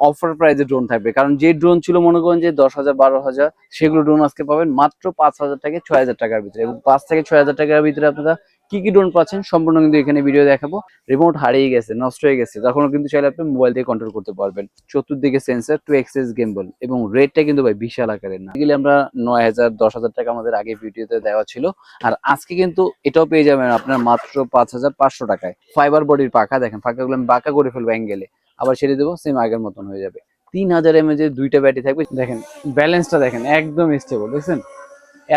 Offer প্রাইজে drone থাকবে। কারণ যে ড্রোন ছিল, মনে করেন যে দশ হাজার, বারো হাজার, সেগুলো ড্রোন আজকে পাবেন মাত্র পাঁচ হাজার থেকে ছয় হাজার টাকার ভিতরে। এবং পাঁচ থেকে ছয় হাজার টাকার ভিতরে আপনারা কি কি ড্রোন পাচ্ছেন সম্পূর্ণ কিন্তু এখানে ভিডিও দেখাবো। রিমোট হারিয়ে গেছে, নষ্ট হয়ে গেছে তখনও কিন্তু চাইলে আপনি মোবাইল দিয়ে কন্ট্রোল করতে পারবেন। চতুর্দিকে সেন্সার টু এক্সেস গেমবল এবং রেটটা কিন্তু ভাই বিশাল আকারের না। গেলে আমরা নয় হাজার, দশ হাজার টাকা আমাদের আগে ভিডিওতে দেওয়া ছিল। আর আজকে কিন্তু এটাও পেয়ে যাবেন আপনার মাত্র পাঁচ হাজার পাঁচশো টাকায়। ফাইবার বডির পাখা, দেখেন পাখাগুলো আমি বাঁকা করে ফেলব অ্যাঙ্গেলে আবার ছেড়ে দেবো সেম আগের মতন হয়ে যাবে। তিন হাজার এমএজ এর দুইটা ব্যাটারি থাকবে, দেখেন ব্যালেন্সটা দেখেন, একদম স্টেবল দেখছেন?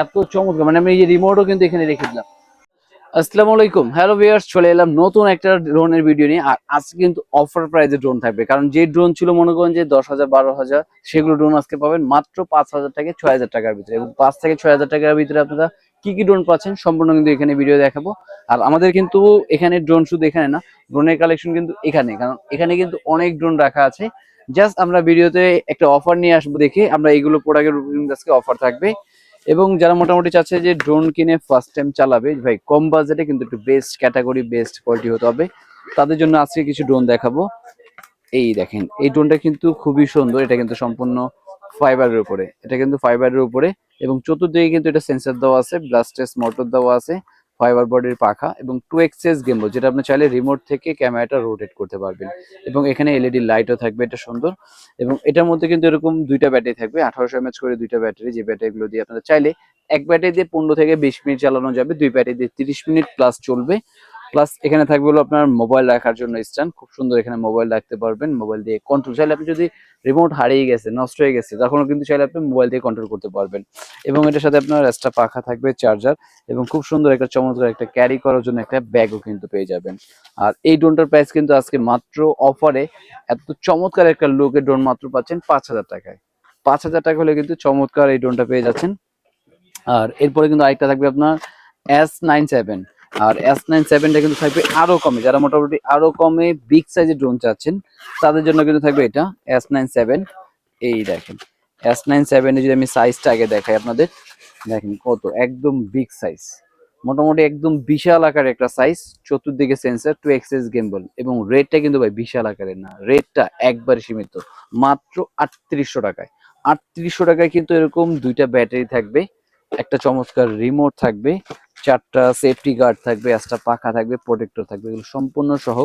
এত চমৎকার মানে আমি এই যে রিমোটও কিন্তু এখানে রেখে দিলাম। আসসালামু আলাইকুম। হ্যালো ভিউয়ার্স চলে এলাম নতুন একটা ড্রোনের ভিডিও নিয়ে। আর আজকে কিন্তু অফার প্রাইজে ড্রোন থাকবে, কারণ যে ড্রোন ছিল, মনে করেন যে দশ হাজার, বারো হাজার, সেগুলো ড্রোন আজকে পাবেন মাত্র পাঁচ হাজার থেকে ছয় হাজার টাকার ভিতরে। এবং পাঁচ থেকে ছয় হাজার টাকার ভিতরে আপনারা কি কি ড্রোন পাচ্ছেন সম্পূর্ণ কিন্তু এখানে ভিডিও দেখাবো। আর আমাদের কিন্তু এখানে ড্রোন শুধু এখানে না ড্রোনের কালেকশন কিন্তু এখানে, কারণ এখানে কিন্তু অনেক ড্রোন রাখা আছে। জাস্ট আমরা ভিডিওতে একটা অফার নিয়ে আসব দেখে আমরা এইগুলো প্রোডাক্টের আজকে অফার থাকবে। এবং যারা মোটামুটি চাচ্ছে যে ড্রোন কিনে ফার্স্ট টাইম চালাবে, ভাই, কম বাজেটে কিন্তু একটু বেস্ট ক্যাটাগরি বেস্ট কোয়ালিটি হতে হবে। তাদের জন্য আজকে কিছু ড্রোন দেখাবো। এই দেখেন, এই ড্রোনটা কিন্তু খুবই সুন্দর, এটা কিন্তু সম্পূর্ণ ফাইবারের উপরে, এটা কিন্তু ফাইবারের উপরে। এবং চতুর্দিকে কিন্তু এটা সেন্সর দেওয়া আছে ব্লাস্টেস মোটর দেওয়া আছে ফাইবার বডির পাখা এবং টু এক্সেস গেমবো যেটা আপনি চাইলে রিমোট থেকে ক্যামেরাটা রোটেট করতে পারবেন। এবং এখানে এলইডি লাইটও থাকবে, এটা সুন্দর। এবং এটার মধ্যে কিন্তু এরকম দুইটা ব্যাটারি থাকবে, আঠারোশো এমএচ করে দুইটা ব্যাটারি, যে ব্যাটারিগুলো দিয়ে আপনারা চাইলে এক ব্যাটারি দিয়ে পনেরো থেকে বিশ মিনিট চালানো যাবে, দুই ব্যাটারি দিয়ে তিরিশ মিনিট প্লাস চলবে। প্লাস এখানে থাকবে হলো আপনার মোবাইল রাখার জন্য স্ট্যান্ড খুব সুন্দর এখানে মোবাইল রাখতে পারবেন মোবাইল দিয়ে কন্ট্রোল চাইলে আপনি যদি রিমোট হারিয়ে গেছে নষ্ট হয়ে গেছে, তখনও কিন্তু চাইলে আপনি মোবাইল দিয়ে কন্ট্রোল করতে পারবেন। এবং এটার সাথে আপনার এক্সট্রা পাখা থাকবে চার্জার এবং খুব সুন্দর একটা চমৎকার একটা ক্যারি করার জন্য একটা ব্যাগও কিন্তু পেয়ে যাবেন। আর এই ড্রোনটার প্রাইস কিন্তু আজকে মাত্র অফারে এত চমৎকার একটা লুকের ড্রোন মাত্র পাচ্ছেন পাঁচ হাজার টাকায়। পাঁচ হাজার টাকা হলে কিন্তু চমৎকার এই ড্রোনটা পেয়ে যাচ্ছেন। আর এরপরে কিন্তু আরেকটা থাকবে আপনার এস নাইন সেভেন আর এস নাইন সেভেনটা কিন্তু থাকবে আরও কমে, যারা মোটামুটি আরও কমে বিগ সাইজের ড্রোন চাচ্ছেন, তাদের জন্য কিন্তু থাকবে এটা এস নাইন সেভেন এই দেখেন এস নাইন সেভেনে যদি আমি সাইজটা আগে দেখাই আপনাদের, দেখেন কত, একদম বিগ সাইজ মোটামুটি একদম বিশাল আকারের একটা সাইজ চতুর্দিকে সেন্সার টু এক্সেস গেমবল এবং রেটটা কিন্তু ভাই বিশাল আকারের না রেটটা একবারে সীমিত, মাত্র আটত্রিশশো টাকায়। আটত্রিশশো টাকায় কিন্তু এরকম দুইটা ব্যাটারি থাকবে, একটা চমৎকার রিমোট থাকবে চারটা সেফটি গার্ড থাকবে, একটা পাখা থাকবে প্রোটেক্টর থাকবে, এগুলো সম্পূর্ণ সহ।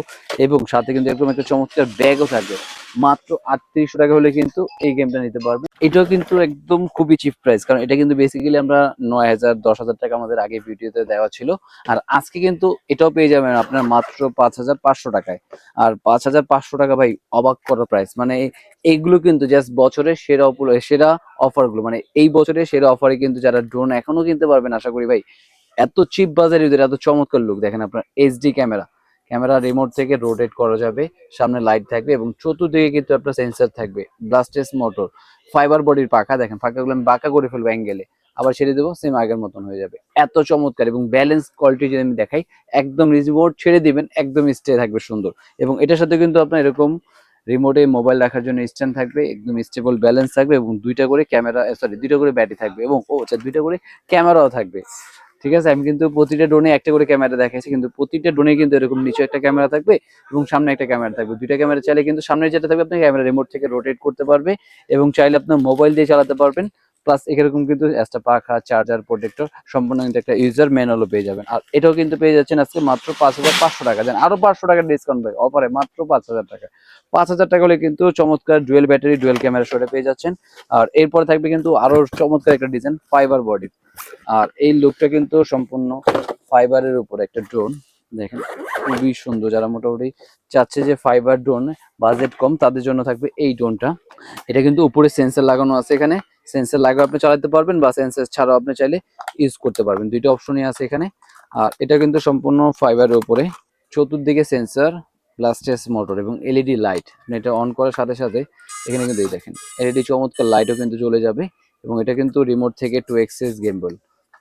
এবং সাথে কিন্তু একদম একটা চমৎকার ব্যাগও থাকবে। মাত্র আটত্রিশশো টাকা হলে কিন্তু এই গেমটা নিতে পারবে এটাও কিন্তু একদম খুবই চিপ প্রাইস কারণ এটা কিন্তু বেসিক্যালি আমরা নয় হাজার, দশ হাজার টাকা আমাদের আগে ভিডিওতে দেওয়া ছিল। আর আজকে কিন্তু এটাও পেয়ে যাবেন আপনার মাত্র পাঁচ হাজার পাঁচশো টাকায়। আর পাঁচ হাজার পাঁচশো টাকা ভাই, অবাক করা প্রাইস মানে এইগুলো কিন্তু জাস্ট বছরের সেরা সেরা অফারগুলো। মানে এই বছরের সেরা অফারে কিন্তু যারা ড্রোন এখনও কিনতে পারবেন, আশা করি ভাই এত চিপ বাজারের ভিতরে, এত চমৎকার লুক দেখেন আপনার এইচডি ক্যামেরা ক্যামেরা রিমোট থেকে রোটেট করা যাবে, সামনে লাইট থাকবে এবং চতুর্দিকে কিন্তু আপনার সেন্সার থাকবে ব্লাস্টেস মোটর ফাইবার বডির পাখা, দেখেন পাখাগুলো আমি বাঁকা করে ফেলব অ্যাঙ্গেলে আবার ছেড়ে দেবো সেম আগের মতন হয়ে যাবে। এত চমৎকার এবং ব্যালেন্স কোয়ালিটি যদি আমি দেখাই, একদম রিমোট ছেড়ে দিবেন, একদম স্টে থাকবে সুন্দর। এবং এটার সাথে কিন্তু আপনার এরকম রিমোটে মোবাইল রাখার জন্য স্ট্যান্ড থাকবে, একদম স্টেবল ব্যালেন্স থাকবে এবং দুইটা করে ক্যামেরা সরি দুইটা করে ব্যাটারি থাকবে এবং, ও আচ্ছা দুইটা করে ক্যামেরাও থাকবে। ঠিক আছে? আমি কিন্তু প্রতিটা ড্রোনে একটা করে ক্যামেরা দেখাইছি, কিন্তু প্রতিটা ড্রোনে কিন্তু এরকম নিচে একটা ক্যামেরা থাকবে এবং সামনে একটা ক্যামেরা থাকবে। দুইটা ক্যামেরা চাইলে কিন্তু সামনে যেটা থাকবে, আপনি ক্যামেরা রিমোট থেকে রোটেট করতে পারবে এবং চাইলে আপনার মোবাইল দিয়ে চালাতে পারবেন। প্লাস এরকম কিন্তু একটা পাখা চার্জার প্রোটেক্টর সম্পূর্ণ কিন্তু একটা ইউজার ম্যানুয়ালও পেয়ে যাবেন। আর এটাও কিন্তু পেয়ে যাচ্ছেন আজকে মাত্র পাঁচ হাজার পাঁচশো টাকা। দেন আরও পাঁচশো টাকার ডিসকাউন্ট পাই অফারে মাত্র পাঁচ হাজার টাকা। পাঁচ হাজার টাকা হলে কিন্তু চমৎকার ডুয়েল ব্যাটারি ডুয়েল ক্যামেরা সরে পেয়ে যাচ্ছেন। আর এরপরে থাকবে কিন্তু আরও চমৎকার একটা ডিজাইন ফাইবার বডি আর এই লুকটা কিন্তু সম্পূর্ণ ফাইবারের উপর একটা ড্রোন দেখেন, খুবই সুন্দর। যারা মোটামুটি চাচ্ছে যে ফাইবার ড্রোন বাজেট কম, তাদের জন্য থাকবে এই ড্রোনটা এটা কিন্তু উপরে সেন্সার লাগানো আছে এখানে। সেন্সার লাগিয়ে আপনি চালাতে পারবেন বা সেন্সার ছাড়াও আপনি চাইলে ইউজ করতে পারবেন। দুইটা অপশনই আছে এখানে। আর এটা কিন্তু সম্পূর্ণ ফাইবারের উপরে। চতুর্দিকে সেন্সর ব্লাস্টেস মোটর এবং এলইডি লাইট এটা অন করার সাথে সাথে এখানে কিন্তু দেখেন এলইডি চমৎকার লাইটও কিন্তু চলে যাবে। এবং এটা কিন্তু রিমোট থেকে টু এক্সেস গেমবল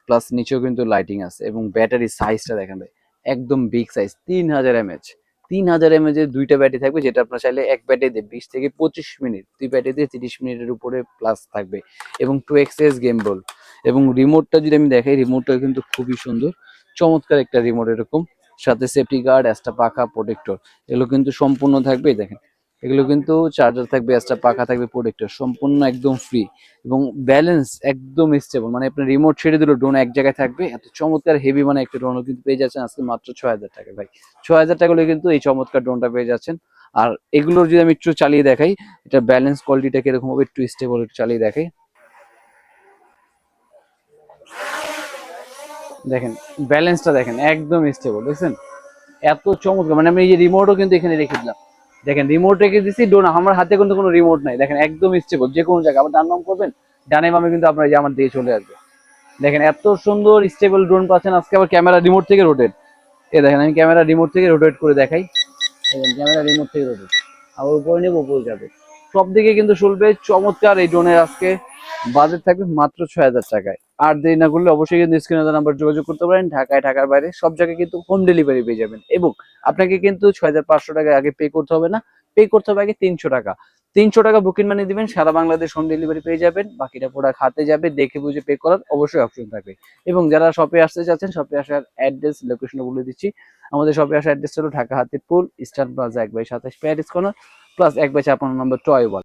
প্লাস নিচেও কিন্তু লাইটিং আছে এবং ব্যাটারি সাইজটা দেখেন ভাই, একদম বিগ সাইজ তিন হাজার এমএচ তিন হাজার এমএচ এর দুইটা ব্যাটারি থাকবে যেটা আপনার চাইলে এক ব্যাটারি দিয়ে বিশ থেকে পঁচিশ মিনিট দুই ব্যাটারি দিয়ে তিরিশ মিনিটের উপরে প্লাস থাকবে এবং টু এক্সেস গেমবল এবং রিমোটটা যদি আমি দেখাই রিমোটটা কিন্তু খুবই সুন্দর, চমৎকার একটা রিমোট এরকম, সাথে সেফটি গার্ড একটা পাখা প্রোটেক্টর এগুলো কিন্তু সম্পূর্ণ থাকবে, দেখেন। এগুলো কিন্তু চার্জার থাকবে এক্সট্রা পাখা থাকবে প্রোটেক্টর সম্পূর্ণ একদম ফ্রি এবং ব্যালেন্স একদম স্টেবল মানে আপনার রিমোট ছেড়ে দিলে ড্রোন এক জায়গায় থাকবে। এত চমৎকার হেভি মানে একটা ড্রোনও কিন্তু পেয়ে যাচ্ছেন আজকে মাত্র ছয় হাজার টাকা ভাই। ছয় হাজার টাকা হলে কিন্তু এই চমৎকার ড্রোনটা পেয়ে যাচ্ছেন। আর এগুলোর যদি আমি একটু চালিয়ে দেখাই এটা ব্যালেন্স কোয়ালিটিটা কীরকম হবে একটু স্টেবল একটু চালিয়ে দেখাই। দেখেন ব্যালেন্সটা দেখেন একদম স্টেবল দেখছেন? এত চমৎকার মানে আমি এই যে রিমোটও কিন্তু এখানে রেখে দিলাম। দেখেন রিমোট রেখে দিচ্ছি ডোনা আমার হাতে কিন্তু কোনো রিমোট নাই। দেখেন, একদম স্টেবল যে কোনো জায়গায়। আবার ডান নাম করবেন, ডানে বামে কিন্তু আপনার যে আমার দিয়ে চলে আসবে। দেখেন, এত সুন্দর স্টেবল ড্রোন পাচ্ছেন। আজকে আবার ক্যামেরা রিমোট থেকে রোটেট এ দেখেন, আমি ক্যামেরা রিমোট থেকে রোটেট করে দেখাই। ক্যামেরা রিমোট থেকে রোটেট আবার উপরে নেব, উপরে যাবে। সব দিকে কিন্তু চলবে চমৎকার এই ড্রোনের আজকে। বাজেট থাকবে মাত্র ছয় হাজার টাকায়। আর দেরি না করলে অবশ্যই কিন্তু স্ক্রিনে নাম্বার যোগাযোগ করতে পারেন। ঢাকায়, ঢাকার বাইরে সব জায়গায় কিন্তু হোম ডেলিভারি পেয়ে যাবেন। এবং আপনাকে কিন্তু ছয় হাজার পাঁচশো টাকা আগে পে করতে হবে না। পে করতে হবে আগে তিনশো টাকা। তিনশো টাকা বুকিং মানি দিবেন, সারা বাংলাদেশ হোম ডেলিভারি পেয়ে যাবেন। বাকিটা প্রোডাক্ট হাতে যাবে, দেখে বুঝে পে করার অবশ্যই অপশন থাকবে। এবং যারা শপে আসতে চাচ্ছেন শপে আসার অ্যাড্রেস লোকেশন বলে দিচ্ছি। আমাদের শপে আসার অ্যাড্রেস হলো ঢাকা হাতিরপুল ইস্টার্ন প্লাজা এক বাই সাতাশ প্যারিস কর্নার প্লাস এক বাই আপনার নম্বর টয় ওয়াল